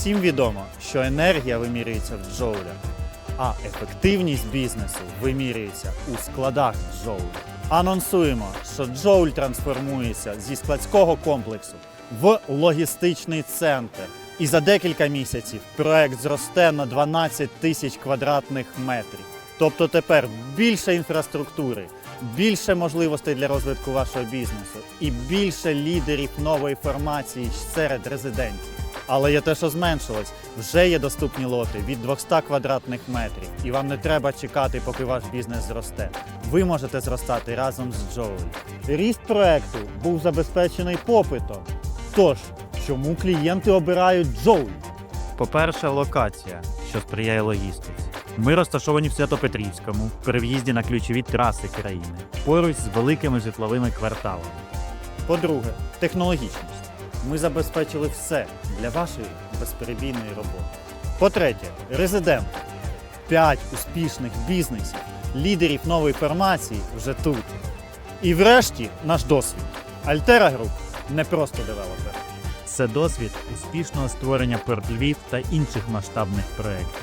Всім відомо, що енергія вимірюється в джоулях, а ефективність бізнесу вимірюється у складах джоулів. Анонсуємо, що джоуль трансформується зі складського комплексу в логістичний центр. І за декілька місяців проект зросте на 12 тисяч квадратних метрів. Тобто тепер більше інфраструктури, більше можливостей для розвитку вашого бізнесу і більше лідерів нової формації серед резидентів. Але є те, що зменшилось. Вже є доступні лоти від 200 квадратних метрів, і вам не треба чекати, поки ваш бізнес зросте. Ви можете зростати разом з Джоулі. Ріст проекту був забезпечений попитом. Тож, чому клієнти обирають Джоулі? По-перше, локація, що сприяє логістиці. Ми розташовані в Свято-Петрівському, при в'їзді на ключові траси країни, поруч з великими житловими кварталами. По-друге, технологічність. Ми забезпечили все для вашої безперебійної роботи. По-третє, резидент. П'ять успішних бізнесів, лідерів нової формації вже тут. І врешті наш досвід. Альтера Груп не просто девелопер. Це досвід успішного створення порт Львів та інших масштабних проєктів.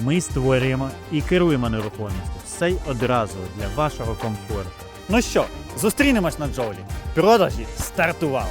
Ми створюємо і керуємо нерухомістю все й одразу для вашого комфорту. Ну що, зустрінемось на Джолі. Продажі стартували.